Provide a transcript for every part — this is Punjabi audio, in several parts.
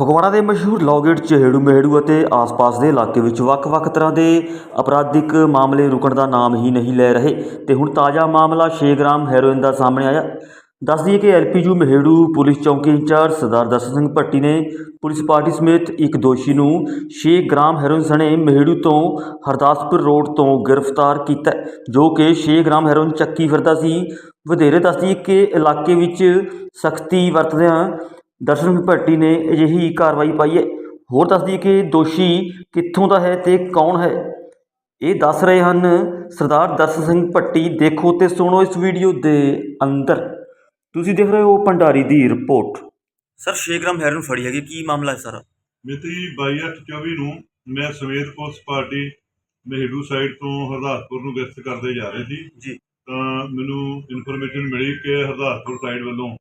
ਫਗਵਾੜਾ ਦੇ ਮਸ਼ਹੂਰ ਲੌਗੇਟ ਚਹੇੜੂ ਮਹਿੜੂ ਅਤੇ ਆਸ-ਪਾਸ ਦੇ ਇਲਾਕੇ ਵਿੱਚ ਵੱਖ-ਵੱਖ ਤਰ੍ਹਾਂ ਦੇ ਅਪਰਾਧਿਕ ਮਾਮਲੇ ਰੁਕਣ ਦਾ ਨਾਮ ਹੀ ਨਹੀਂ ਲੈ ਰਹੇ ਤੇ ਹੁਣ ਤਾਜ਼ਾ ਮਾਮਲਾ 6 ਗ੍ਰਾਮ ਹੈਰੋਇਨ ਦਾ ਸਾਹਮਣੇ ਆਇਆ। ਦੱਸ ਦਈਏ ਕਿ ਐਲਪੀਯੂ ਮਹਿੜੂ ਪੁਲਿਸ ਚੌਂਕੀ ਇੰਚਾਰਜ ਸਰਦਾਰ ਦਰਸ਼ਨ ਸਿੰਘ ਭੱਟੀ ਨੇ ਪੁਲਿਸ ਪਾਰਟੀ ਸਮੇਤ ਇੱਕ ਦੋਸ਼ੀ ਨੂੰ 6 ਗ੍ਰਾਮ ਹੈਰੋਇਨ ਸਣੇ ਮਹਿੜੂ ਤੋਂ ਹਰਦਾਸਪੁਰ ਰੋਡ ਤੋਂ ਗ੍ਰਿਫਤਾਰ ਕੀਤਾ ਜੋ ਕਿ 6 ਗ੍ਰਾਮ ਹੈਰੋਇਨ ਚੱਕੀ ਫਿਰਦਾ ਸੀ। ਵਧੇਰੇ ਦੱਸ ਦਈਏ ਕਿ ਇਲਾਕੇ ਵਿੱਚ ਸਖਤੀ ਵਰਤਦਿਆਂ ਦਰਸ਼ਨ ਸਿੰਘ ਭੱਟੀ ਨੇ ਅਜਿਹੀ ਕਾਰਵਾਈ ਪਾਈ ਹੈ। ਹੋਰ ਦੱਸ ਦਈਏ ਕਿ ਦੋਸ਼ੀ ਕਿੱਥੋਂ ਦਾ ਹੈ ਤੇ ਕੌਣ ਹੈ? ਇਹ ਦੱਸ ਰਹੇ ਹਨ ਸਰਦਾਰ ਦਰਸ਼ਨ ਸਿੰਘ ਭੱਟੀ। ਦੇਖੋ ਤੇ ਸੁਣੋ ਇਸ ਵੀਡੀਓ ਦੇ ਅੰਦਰ। ਤੁਸੀਂ ਦੇਖ ਰਹੇ ਹੋ ਭੰਡਾਰੀ ਦੀ ਰਿਪੋਰਟ। ਸਰ 6 ਗ੍ਰਾਮ ਹੈਰਨ ਫੜੀ ਹੈਗੀ। ਕੀ ਮਾਮਲਾ ਹੈ ਸਾਰਾ? ਮਿਤੀ 22/8/24 ਨੂੰ ਮੈਂ ਸਮੇਤ ਪੁਲਿਸ ਪਾਰਟੀ ਮਹਿੜੂ ਸਾਈਡ ਤੋਂ ਹਰਦਾਸਪੁਰ ਨੂੰ ਗਸ਼ਤ ਕਰਦੇ ਜਾ ਰਹੇ ਸੀ। ਜੀ। ਤਾਂ ਮੈਨੂੰ ਇਨਫੋਰਮੇਸ਼ਨ ਮਿਲੀ ਕਿ ਹਰਦਾਸਪੁਰ ਸਾਈਡ ਵੱਲੋਂ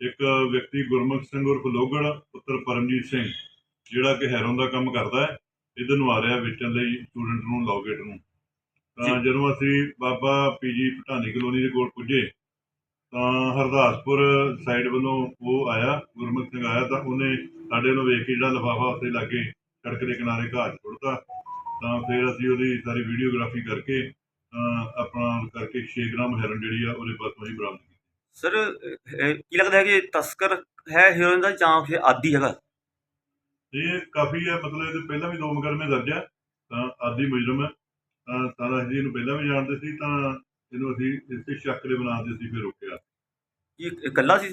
ਇੱਕ ਵਿਅਕਤੀ ਗੁਰਮੁਖ ਸਿੰਘ ਉਰਫ ਲੋਗੜ ਪੁੱਤਰ ਪਰਮਜੀਤ ਸਿੰਘ ਜਿਹੜਾ ਕਿ ਹੈਰੋਂ ਦਾ ਕੰਮ ਕਰਦਾ ਹੈ ਇਧਰ ਨੂੰ ਆ ਰਿਹਾ ਵੇਚਣ ਲਈ ਸਟੂਡੈਂਟ ਨੂੰ ਲੌਗੇਟ ਨੂੰ ਤਾਂ। ਜਦੋਂ ਅਸੀਂ ਬਾਬਾ ਪੀਜੀ ਪਟਾਨੀ ਕਲੋਨੀ ਦੇ ਕੋਲ ਪੁੱਜੇ ਤਾਂ ਹਰਦਾਸਪੁਰ ਸਾਈਡ ਵੱਲੋਂ ਉਹ ਆਇਆ ਗੁਰਮੁਖ ਸਿੰਘ ਆਇਆ ਤਾਂ ਉਹਨੇ ਸਾਡੇ ਨੂੰ ਵੇਖ ਕੇ ਜਿਹੜਾ ਲਿਫਾਫਾ ਉੱਤੇ ਲਾਗੇ ਸੜਕ ਦੇ ਕਿਨਾਰੇ 'ਚ ਸੁੱਟਤਾ ਤਾਂ ਫਿਰ ਅਸੀਂ ਉਹਦੀ ਸਾਰੀ ਵੀਡੀਓਗ੍ਰਾਫੀ ਕਰਕੇ ਆਪਣਾ ਕਰਕੇ 6 ਗ੍ਰਾਮ ਹੈਰਨ ਜਿਹੜੀ ਆ ਉਹਦੇ ਪਾਸੋਂ ਹੀ ਬਰਾਮਦ ਸਰ ਕੀ ਲੱਗਦਾ ਹੈ ਕਿ ਤਸਕਰ ਹੈ ਹੀਰੋਇਨ ਦਾ ਜਾਂ ਫਿਰ ਆਦੀ ਹੈਗਾ? ਇਹ ਕਾਫੀ ਹੈ ਮਤਲਬ ਇਹਦੇ ਪਹਿਲਾਂ ਵੀ ਦੋ ਮੁਕੱਦਮੇ ਦਰਜ ਹੈ ਤਾਂ ਆਦੀ ਮੁਜਰਮ ਹੈ। ਤਾਂ ਸਾਰਾ ਅਸੀਂ ਇਹਨੂੰ ਪਹਿਲਾਂ ਵੀ ਜਾਣਦੇ ਸੀ ਤਾਂ ਇਹਨੂੰ ਅਸੀਂ ਇਸੇ ਸ਼ੱਕ ਦੇ ਬਣਾ ਦੇ ਸੀ ਫਿਰ ਰੋਕਿਆ। ਇਹ ਇਕੱਲਾ ਸੀ?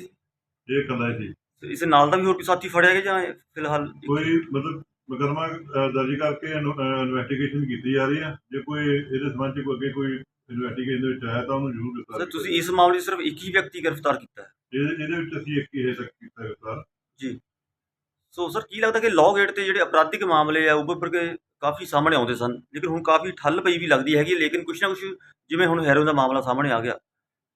ਇਹ ਕੱਲਾ ਸੀ। ਇਸ ਨਾਲ ਦਾ ਵੀ ਹੋਰ ਕੋਈ ਸਾਥੀ ਫੜਿਆ ਗਿਆ ਜਾਂ ਫਿਲਹਾਲ ਕੋਈ ਮਤਲਬ ਮੁਕੱਦਮਾ ਦਰਜ ਕਰਕੇ ਇਨਵੈਸਟੀਗੇਸ਼ਨ ਕੀਤੀ ਜਾ ਰਹੀ ਹੈ। ਜੇ ਕੋਈ ਇਹਦੇ ਸੰਬੰਧ 'ਚ ਕੋਈ ਅੱਗੇ ਕੋਈ ਇਨਵੈਸਟੀਗੇਸ਼ਨ ਦੇ ਵਿੱਚ ਆਇਆ ਤਾਂ ਉਹਨੂੰ ਜ਼ਰੂਰ ਸਰ ਗ੍ਰਿਫਤਾਰ ਤੁਸੀਂ ਇਸ ਮਾਮਲੇ 'ਚ ਸਿਰਫ ਇੱਕ ਹੀ ਵਿਅਕਤੀ ਗ੍ਰਿਫਤਾਰ ਕੀਤਾ ਹੈ। ਇਹਦੇ ਇਹਦੇ ਵਿੱਚ ਅਸੀਂ ਇੱਕ ਹੀ ਹੈ ਤੱਕ ਕੀਤਾ ਗ੍ਰਿਫਤਾਰ। ਸੋ ਸਰ ਕੀ ਲੱਗਦਾ ਕਿ ਲਾਅ ਗੇਟ ਤੇ ਜਿਹੜੇ ਅਪਰਾਧਿਕ ਮਾਮਲੇ ਆ ਕੇ ਕਾਫੀ ਸਾਹਮਣੇ ਆਉਂਦੇ ਸਨ ਲੇਕਿਨ ਹੁਣ ਕਾਫੀ ਠੱਲ ਪਈ ਵੀ ਲੱਗਦੀ ਹੈਗੀ ਲੇਕਿਨ ਕੁਛ ਨਾ ਕੁਛ ਜਿਵੇਂ ਹੁਣ ਹੈਰੋਇਨ ਦਾ ਮਾਮਲਾ ਸਾਹਮਣੇ ਆ ਗਿਆ।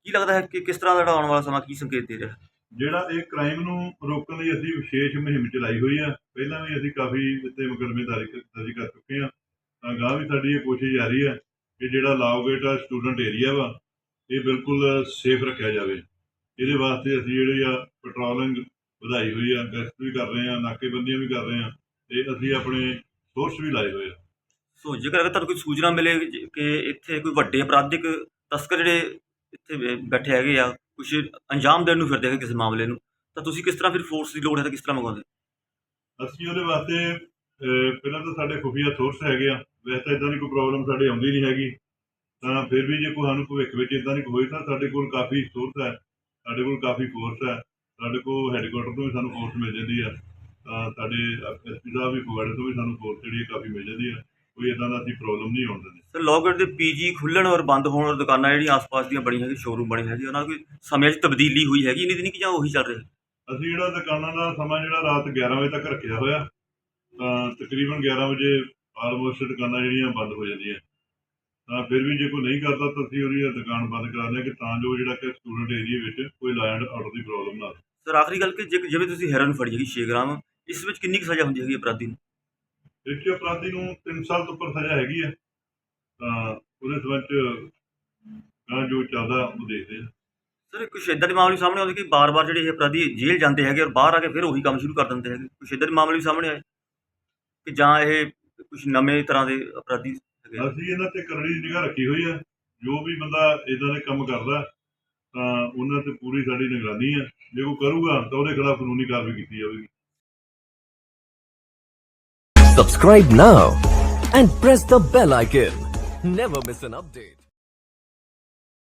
ਕੀ ਲੱਗਦਾ ਹੈ ਕਿ ਕਿਸ ਤਰ੍ਹਾਂ ਦਾ ਆਉਣ ਵਾਲਾ ਸਮਾਂ ਕੀ ਸੰਕੇਤ ਦੇ ਰਿਹਾ? ਜਿਹੜਾ ਇਹ ਕ੍ਰਾਈਮ ਨੂੰ ਰੋਕਣ ਲਈ ਅਸੀਂ ਵਿਸ਼ੇਸ਼ ਮੁਹਿੰਮ ਚਲਾਈ ਹੋਈ ਆ ਪਹਿਲਾਂ ਵੀ ਅਸੀਂ ਕਾਫੀ ਇੱਥੇ ਮੁਕੱਦਮੇ ਦਰਜ ਕਰ ਚੁੱਕੇ ਆ। ਤਾਂ ਗਾਂ ਵੀ ਸਾਡੀ ਇਹ ਕੋਸ਼ਿਸ਼ ਜਾਰੀ ਹੈ ਕਿ ਜਿਹੜਾ ਲਾਓਗੇਟ ਆ ਸਟੂਡੈਂਟ ਏਰੀਆ ਵਾ ਇਹ ਬਿਲਕੁਲ ਸੇਫ ਰੱਖਿਆ ਜਾਵੇ। ਇਹਦੇ ਵਾਸਤੇ ਅਸੀਂ ਜਿਹੜੀ ਆ ਪੈਟਰੋਲਿੰਗ ਵਧਾਈ ਹੋਈ ਆ ਗਸ਼ਤ ਵੀ ਕਰ ਰਹੇ ਆ ਨਾਕੇਬੰਦੀਆਂ ਵੀ ਕਰ ਰਹੇ ਆ ਤੇ ਅਸੀਂ ਆਪਣੇ ਸੋਰਸ ਵੀ ਲਾਏ ਹੋਏ ਆ। ਸੋ ਜੇਕਰ ਅਗਰ ਤੁਹਾਨੂੰ ਕੋਈ ਸੂਚਨਾ ਮਿਲੇ ਕਿ ਇੱਥੇ ਕੋਈ ਵੱਡੇ ਅਪਰਾਧਿਕ ਤਸਕਰ ਜਿਹੜੇ ਇੱਥੇ ਬੈਠੇ ਹੈਗੇ ਆ ਕੁਛ ਅੰਜਾਮ ਦੇਣ ਨੂੰ ਫਿਰਦੇ ਹੈਗੇ ਕਿਸੇ ਮਾਮਲੇ ਨੂੰ ਤਾਂ ਤੁਸੀਂ ਕਿਸ ਤਰ੍ਹਾਂ ਫਿਰ ਫੋਰਸ ਦੀ ਲੋੜ ਹੈ ਤਾਂ ਕਿਸ ਤਰ੍ਹਾਂ ਮੰਗਾਉਂਦੇ? ਅਸੀਂ ਉਹਦੇ ਵਾਸਤੇ ਪਹਿਲਾਂ ਤਾਂ ਸਾਡੇ ਖੁਫੀਆ ਸੋਰਸ ਹੈਗੇ ਆ ਵੈਸੇ ਤਾਂ ਇਦਾਂ ਦੀ ਕੋਈ ਪ੍ਰੋਬਲਮ ਸਾਡੇ ਆਉਂਦੀ ਨਹੀਂ ਹੈਗੀ। ਤਾਂ ਫਿਰ ਵੀ ਜੇ ਕੋਈ ਸਾਨੂੰ ਭਵਿੱਖ ਵਿੱਚ ਇਦਾਂ ਦੀ ਕੋਈ ਹੋਈ ਤਾਂ ਸਾਡੇ ਕੋਲ ਕਾਫੀ ਸੋਰਸ ਹੈ ਸਾਡੇ ਕੋਲ ਕਾਫੀ ਫੋਰਸ ਹੈ ਸਾਡੇ ਕੋਲ ਹੈੱਡਕੁਆਟਰ ਤੋਂ ਵੀ ਸਾਨੂੰ ਫੋਰਸ ਮਿਲ ਜਾਂਦੀ ਆ ਤਾਂ ਸਾਡੇ ਐਸਪੀ ਸਾਹਿਬ ਵੀ ਫਗਵਾੜੇ ਤੋਂ ਵੀ ਸਾਨੂੰ ਫੋਰਸ ਜਿਹੜੀ ਹੈ ਕਾਫੀ ਮਿਲ ਜਾਂਦੀ ਆ ਕੋਈ ਇਦਾਂ ਦਾ ਅਸੀਂ ਪ੍ਰੋਬਲਮ ਨਹੀਂ ਆਉਣ ਦਿੰਦੇ। ਸਰ ਲੋਗਟ ਦੇ ਪੀਜੀ ਖੁੱਲਣ ਔਰ ਬੰਦ ਹੋਣ ਔਰ ਦੁਕਾਨਾਂ ਜਿਹੜੀਆਂ ਆਸ-ਪਾਸ ਦੀਆਂ ਬਣੀਆਂ ਹੈਗੀ ਸ਼ੋਰੂਮ ਬਣੇ ਹੈਗੇ ਉਹਨਾਂ ਦੀ ਕੋਈ ਸਮੇਂ 'ਚ ਤਬਦੀਲੀ ਹੋਈ ਹੈਗੀ ਨਹੀਂ ਨਹੀਂ ਕਿ ਜਾਂ ਉਹੀ ਚੱਲ ਰਿਹਾ? ਅਸੀਂ ਜਿਹੜਾ ਦੁਕਾਨਾਂ ਦਾ ਸਮਾਂ ਜਿਹੜਾ ਰਾਤ 11 ਵਜੇ ਤੱਕ ਰੱਖਿਆ ਹੋਇਆ ਤਾਂ ਤਕਰੀਬਨ 11 ਵਜੇ ਆਲਮੋਸਟ ਦੁਕਾਨਾਂ ਜਿਹੜੀਆਂ ਬੰਦ ਹੋ ਜਾਂਦੀਆਂ। ਤਾਂ ਫਿਰ ਵੀ ਜੇ ਕੋਈ ਨਹੀਂ ਕਰਦਾ ਤਾਂ ਅਸੀਂ ਉਹਦੀ ਦੁਕਾਨ ਬੰਦ ਕਰਾ ਦਿੰਦੇ ਕਿ ਤਾਂ ਜੋ ਜਿਹੜਾ ਕਿ ਸਟੂਡੈਂਟ ਏਰੀਆ ਵਿੱਚ ਕੋਈ ਲਾਇਨ ਆਰਡਰ ਦੀ ਪ੍ਰੋਬਲਮ ਨਾ ਆਵੇ। ਸਰ ਆਖਰੀ ਗੱਲ ਕਿ ਜੇ ਜਿਵੇਂ ਤੁਸੀਂ ਹੈਰਨ ਫੜੀ ਹੈਗੀ 6 ਗ੍ਰਾਮ ਇਸ ਵਿੱਚ ਕਿੰਨੀ ਕੁ ਸਜ਼ਾ ਹੁੰਦੀ ਹੈਗੀ ਅਪਰਾਧੀ ਨੂੰ? 'ਚ ਅਪਰਾਧੀ ਨੂੰ 3 ਸਾਲ ਤੋਂ ਉੱਪਰ ਸਜ਼ਾ ਹੈਗੀ ਹੈ। ਤਾਂ ਉਹਦੇ ਸੰਬੰਧ 'ਚ ਗਾਂ ਜੋ ਚੱਲਦਾ ਉਹ ਦੇਖਦੇ ਸਰ ਕੁਛ ਇਦਾਂ ਦੇ ਮਾਮਲੇ ਸਾਹਮਣੇ ਆਉਂਦੇ ਕਿ ਬਾਰ-ਬਾਰ ਜਿਹੜੇ ਇਹ ਅਪਰਾਧੀ ਜੇਲ੍ਹ ਜਾਂਦੇ ਹੈਗੇ ਔਰ ਬਾਹਰ ਆ ਕੇ ਫਿਰ ਉਹੀ ਕੰਮ ਸ਼ੁਰੂ ਕਰ ਦਿੰਦੇ ਹੈਗੇ? ਕੁਛ ਇਦਾਂ ਦੇ ਮਾਮਲੇ ਵੀ ਸਾਹਮਣੇ ਆਏ? ਕਿ ਜਾਂ ਇਹ ਕੁਛ ਨਵੇਂ ਤਰ੍ਹਾਂ ਦੇ ਅਪਰਾਧੀ ਹੈਗੇ ਅਸੀਂ ਇਹਨਾਂ ਤੇ ਕਰੜੀ ਨਿਗਾਹ ਰੱਖੀ ਹੋਈ ਹੈ ਜੋ ਵੀ ਬੰਦਾ ਇਦਾਂ ਦੇ ਕੰਮ ਕਰਦਾ ਤਾਂ ਉਹਨਾਂ ਤੇ ਪੂਰੀ ਸਾਡੀ ਨਿਗਰਾਨੀ ਹੈ ਜੇ ਕੋਈ ਕਰੂਗਾ ਤਾਂ ਉਹਦੇ ਖਿਲਾਫ ਕਾਨੂੰਨੀ ਕਾਰਵਾਈ ਕੀਤੀ ਜਾਵੇਗੀ Subscribe now and press the bell icon. Never miss an update.